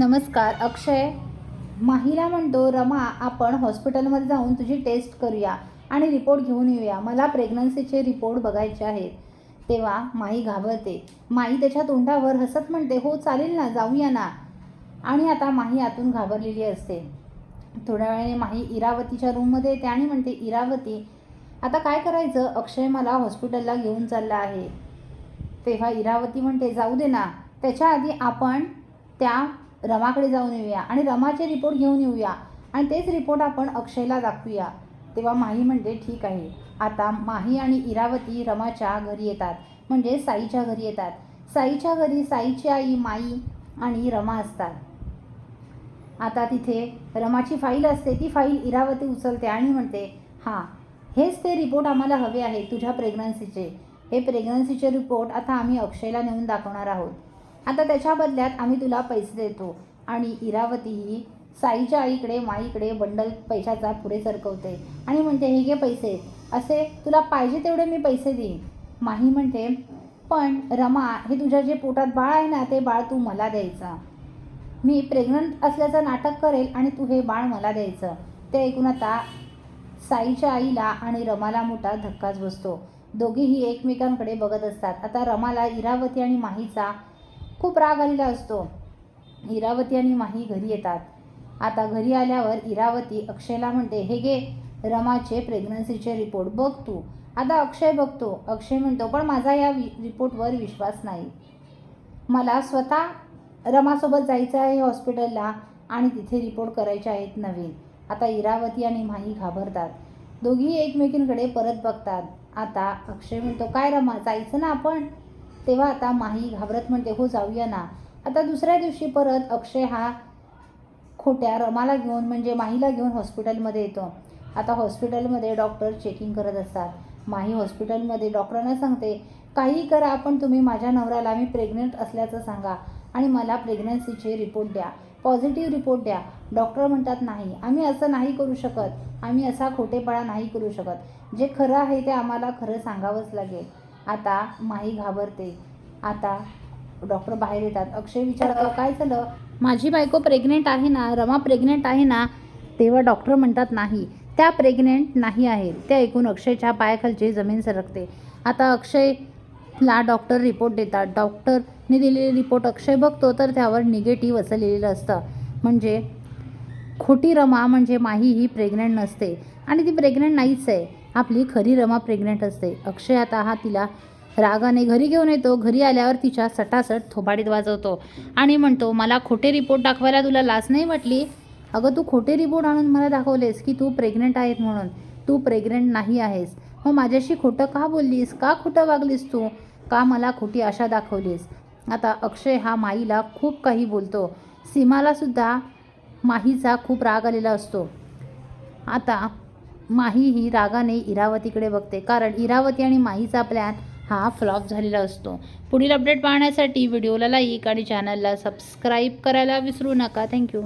नमस्कार अक्षय. माहीला म्हणतो रमा आपण हॉस्पिटलमध्ये जाऊन तुझी टेस्ट करूया आणि रिपोर्ट घेऊन येऊया. मला प्रेग्नन्सीचे रिपोर्ट बघायचे आहेत. तेव्हा माई घाबरते. माई त्याच्या तोंडावर हसत म्हणते हो चालेल ना जाऊया ना. आणि आता माही आतून घाबरलेली असते. थोड्या वेळाने माही इरावतीच्या रूममध्ये येते आणि म्हणते इरावती आता काय करायचं? अक्षय मला हॉस्पिटलला घेऊन चालला आहे. तेव्हा इरावती म्हणते जाऊ दे ना. त्याच्या आधी आपण त्या रमाकडे जाऊन येऊया आणि रमाचे रिपोर्ट घेऊन येऊया. आणि तेच रिपोर्ट आपण अक्षयला दाखवूया. तेव्हा माही म्हणते ठीक आहे. आता माही आणि इरावती रमाच्या घरी येतात. म्हणजे साईच्या घरी येतात. साईच्या घरी साईची आई माई आणि रमा असतात. आता तिथे रमाची फाईल असते. ती फाईल इरावती उचलते आणि म्हणते हां हेच ते रिपोर्ट आम्हाला हवे आहे तुझ्या प्रेग्नन्सीचे हे प्रेग्नन्सीचे रिपोर्ट आता आम्ही अक्षयला नेऊन दाखवणार आहोत. आता त्याच्या बदल्यात आम्ही तुला पैसे देतो. आणि इरावती ही साईच्या आईकडे माईकडे बंडल पैशाचा पुढे सरकवते. आणि म्हणते हे घे पैसे. असे तुला पाहिजे तेवढे मी पैसे देईन. माही म्हणते पण रमा हे तुझ्या जे पोटात बाळ आहे ना ते बाळ तू मला द्यायचा. मी प्रेग्नंट असल्याचं नाटक करेल आणि तू हे बाळ मला द्यायचं. ते ऐकून आता साईच्या आईला आणि रमाला मोठा धक्काच बसतो. दोघेही एकमेकांकडे बघत असतात. आता रमाला इरावती आणि माहीचा खूप राग आलेला असतो. इरावती आणि माही घरी येतात. आता घरी आल्यावर इरावती अक्षयला म्हणते हे गे रमाचे प्रेग्नन्सीचे रिपोर्ट बघ तू. आता अक्षय बघतो. अक्षय म्हणतो पण माझा या वि रिपोर्टवर विश्वास नाही. मला स्वतः रमासोबत जायचं आहे हॉस्पिटलला आणि तिथे रिपोर्ट करायचे आहेत नवीन. आता इरावती आणि माही घाबरतात. दोघी एकमेकींकडे परत बघतात. आता अक्षय म्हणतो काय रमा जायचं ना आपण? तेव्हा आता माही घाबरत म्हणते हो जाऊया ना. आता दुसऱ्या दिवशी परत अक्षय हा खोट्या रमाला घेऊन म्हणजे माहीला घेऊन हॉस्पिटलमध्ये येतो. आता हॉस्पिटलमध्ये डॉक्टर चेकिंग करत असतात. माही हॉस्पिटलमध्ये डॉक्टरांना सांगते काही करा पण तुम्ही माझ्या नवऱ्याला मी प्रेग्नंट असल्याचं सांगा आणि मला प्रेग्नन्सीचे रिपोर्ट द्या. पॉझिटिव्ह रिपोर्ट द्या. डॉक्टर म्हणतात नाही आम्ही असं नाही करू शकत. आम्ही असा खोटेपणा नाही करू शकत. जे खरं आहे ते आम्हाला खरं सांगावंच लागेल. आता माही घाबरते. आता डॉक्टर बाहेर येतात. अक्षय विचारतो काय झालं? माझी बायको प्रेग्नेंट आहे ना रमा प्रेग्नेंट आहे ना तेव्हा डॉक्टर म्हणतात नाही. त्या प्रेग्नेंट नाही आहेत ते ऐकून अक्षयच्या पायाखालची जमीन सरकते. आता अक्षयला डॉक्टर रिपोर्ट देतात. डॉक्टरने दिलेले रिपोर्ट अक्षय बघतो तर त्यावर निगेटिव्ह असं लिहिलेलं असतं. म्हणजे खोटी रमा म्हणजे माही ही प्रेग्नंट नसते. आणि ती प्रेग्नंट नाहीच आहे. आपली खरी रमा प्रेग्नंट असते. अक्षय आता हा तिला रागाने घरी घेऊन येतो. घरी आल्यावर तिच्या सटासट थोबाडीत वाजवतो आणि म्हणतो मला खोटे रिपोर्ट दाखवायला तुला लाज नाही वाटली? अगं तू खोटे रिपोर्ट आणून मला दाखवलेस की तू प्रेग्नंट आहेत म्हणून. तू प्रेग्नंट नाही आहेस. मग माझ्याशी खोटं का बोललीस? का खोटं वागलीस तू? का मला खोटी आशा दाखवलीस? आता अक्षय हा माईला खूप काही बोलतो. सीमालासुद्धा माहीचा खूप राग आलेला असतो. आता माही ही रागाने इरावतीकडे बघते. कारण इरावती आणि माहीचा प्लॅन हा फ्लॉप झालेला असतो. पुढील अपडेट पाहण्यासाठी व्हिडिओला लाईक आणि चॅनलला सबस्क्राईब करायला विसरू नका. थँक्यू